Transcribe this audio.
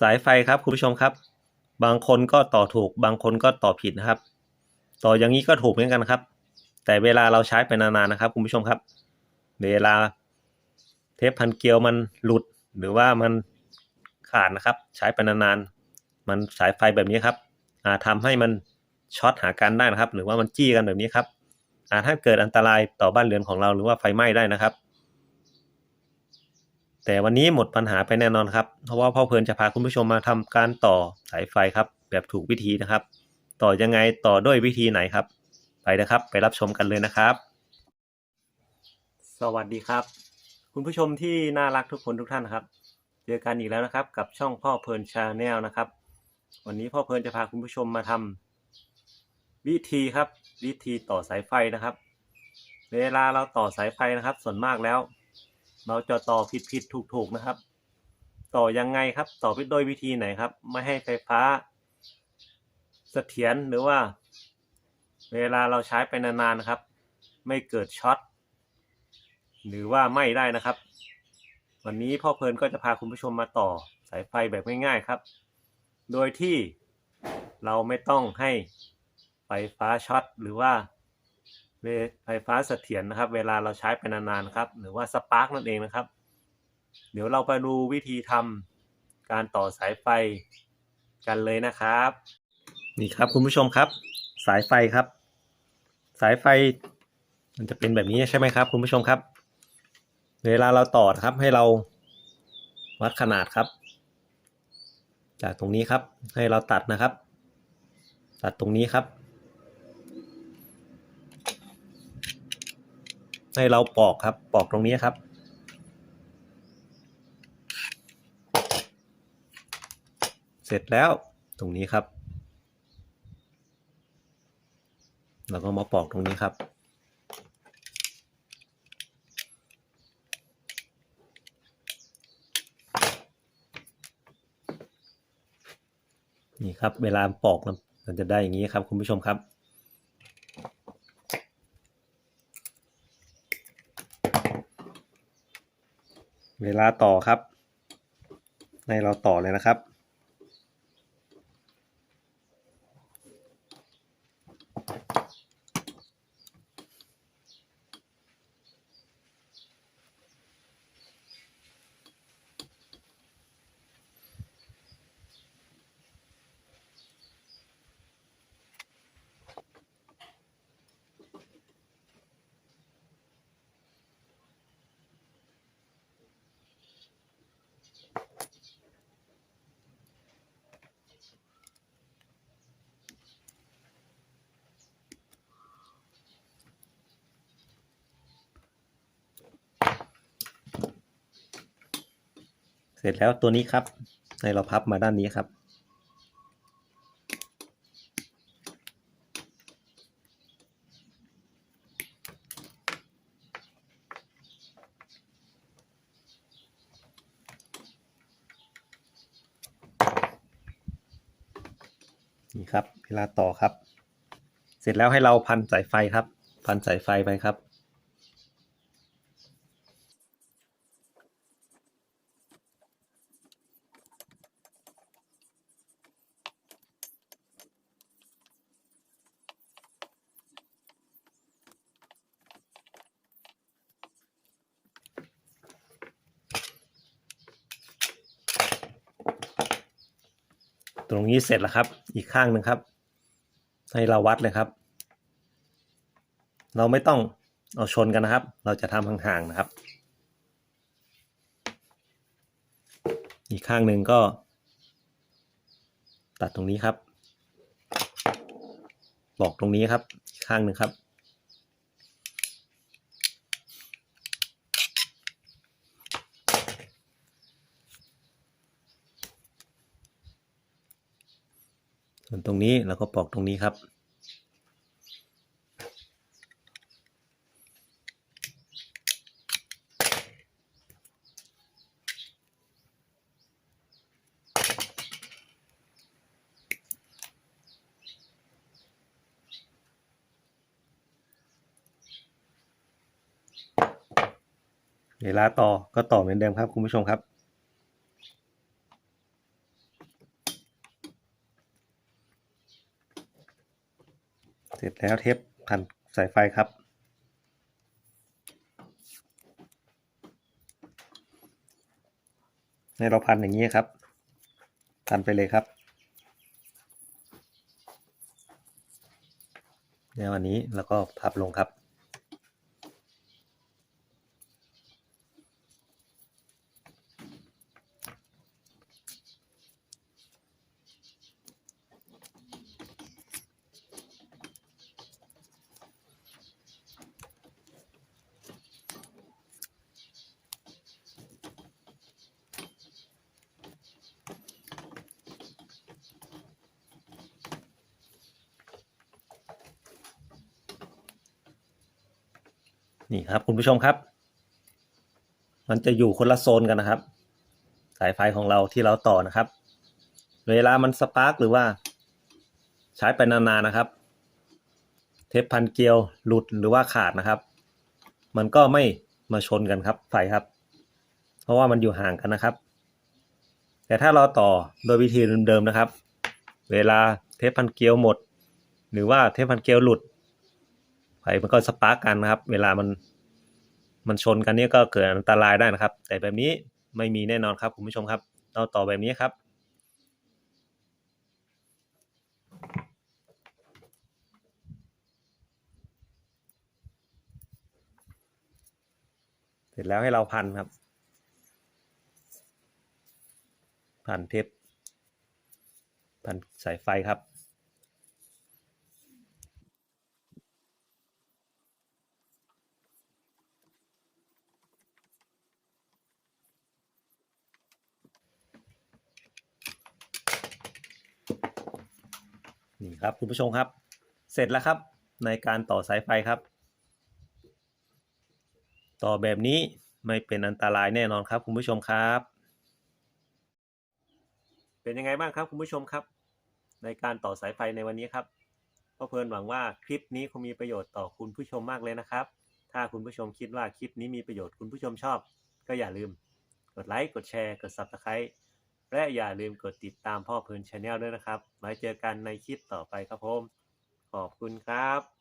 สายไฟครับคุณผู้ชมครับ บางคนก็ต่อถูก บางคนก็ต่อผิดนะครับ ต่ออย่างนี้ก็ถูกเหมือนกันครับ แต่เวลาเราใช้ไปนานๆนะครับ คุณผู้ชมครับ เวลาเทปพันเกลียวมันหลุดหรือว่ามันขาดนะครับ ใช้ไปนานๆมันสายไฟแบบนี้ครับอาจทำให้มันช็อตหากันได้นะครับ หรือว่ามันจี้กันแบบนี้ครับอาจถ้าเกิดอันตรายต่อบ้านเรือนของเราหรือว่าไฟไหม้ได้นะครับ แต่วันนี้หมดปัญหาไปแน่นอนครับ เพราะว่าพ่อเพลินจะพาคุณผู้ชมมาทำการต่อสายไฟครับ แบบถูกวิธีนะครับ ต่อยังไงต่อด้วยวิธีไหนครับ ไปนะครับ ไปรับชมกันเลยนะครับ สวัสดีครับ คุณผู้ชมที่น่ารักทุกคนทุกท่านครับ เจอกันอีกแล้วนะครับ กับช่องพ่อเพลินชาแนลนะครับ วันนี้พ่อเพลินจะพาคุณผู้ชมมาทำวิธีครับ วิธีต่อสายไฟนะครับ เวลาเราต่อสายไฟนะครับ ส่วนมากแล้ว เราจะต่อผิดผิดถูกถูกนะครับ ต่อยังไงครับ ต่อไปโดยวิธีไหนครับ ไม่ให้ไฟฟ้าเสถียรหรือว่า เวลาเราใช้ไปนานๆนะครับ ไม่เกิดช็อตหรือว่าไม้ได้นะครับ วันนี้พ่อเพลินก็จะพาคุณผู้ชมมาต่อสายไฟแบบง่ายๆครับ โดยที่เราไม่ต้องให้ไฟฟ้าช็อตหรือว่า ไฟฟ้าเสถียรนะครับ เวลาเราใช้ไปนานๆครับ หรือว่าสปาร์กนั่นเองนะครับ เดี๋ยวเราไปดูวิธีทำการต่อสายไฟกันเลยนะครับ นี่ครับคุณผู้ชมครับ สายไฟครับ สายไฟ มันจะเป็นแบบนี้ใช่ไหมครับ คุณผู้ชมครับ เวลาเราต่อครับให้เราวัดขนาดครับ จากตรงนี้ครับให้เราตัดนะครับ ตัดตรงนี้ครับ ให้เราปอกครับ ปอกตรงนี้ครับ เสร็จแล้วตรงนี้ครับแล้วก็มาปอกตรงนี้ครับ นี่ครับ เวลาปอกมันจะได้อย่างนี้ครับ คุณผู้ชมครับ เวลาต่อครับ ในเราต่อเลยนะครับ เสร็จแล้วตัวนี้ครับ ให้เราพับมาด้านนี้ครับ นี่ครับ เวลาต่อครับ เสร็จแล้วให้เราพันสายไฟครับ พันสายไฟไปครับ ตรงนี้เสร็จแล้วครับ อีกข้างหนึ่งครับ ให้เราวัดเลยครับ เราไม่ต้องเอาชนกันนะครับ เราจะทำห่างๆนะครับ อีกข้างหนึ่งก็ ตัดตรงนี้ครับ บอกตรงนี้ครับ อีกข้างหนึ่งครับ ส่วนตรงนี้เราก็ปอกตรงนี้ครับ เวลาต่อก็ต่อเหมือนเดิมครับคุณผู้ชมครับ ร็จแล้วเทปพันสายไฟครับ ให้เราพันอย่างนี้ครับ พันไปเลยครับแล้วอันนี้แล้วก็พับลงครับ นี่ครับคุณผู้ชมครับ มันจะอยู่คนละโซนกันนะครับ สายไฟของเราที่เราต่อนะครับ เวลามันสปาร์กหรือว่าใช้ไปนานๆนะครับ เทปพันเกลียวหลุดหรือว่าขาดนะครับ มันก็ไม่มาชนกันครับไฟครับ เพราะว่ามันอยู่ห่างกันนะครับ แต่ถ้าเราต่อโดยวิธีเดิมๆนะครับ เวลาเทปพันเกลียวหมด หรือว่าเทปพันเกลียวหลุด ไฟมันก็สปาร์กกันนะครับ เวลามันมันชนกันเนี่ยก็เกิดอันตรายได้นะครับ แต่แบบนี้ไม่มีแน่นอนครับคุณผู้ชมครับเราต่อแบบนี้ครับเสร็จแล้วให้เราพันครับ พันเทปพันสายไฟครับ นี่ ครับคุณผู้ชมครับ เสร็จแล้วครับในการต่อสายไฟครับ ต่อแบบนี้ไม่เป็นอันตรายแน่นอนครับ คุณผู้ชมครับ เป็นยังไงบ้างครับคุณผู้ชมครับ ในการต่อสายไฟในวันนี้ครับพ่อเพลินหวังว่าคลิปนี้คงมีประโยชน์ต่อคุณผู้ชมมากเลยนะครับ ถ้าคุณผู้ชมคิดว่าคลิปนี้มีประโยชน์คุณผู้ชมชอบ ก็อย่าลืม กดไลค์กดแชร์กด Subscribe และอย่าลืมกดติดตามพ่อเพลินชาแนลด้วยนะครับไว้เจอกันในคลิปต่อไปครับผม ขอบคุณครับ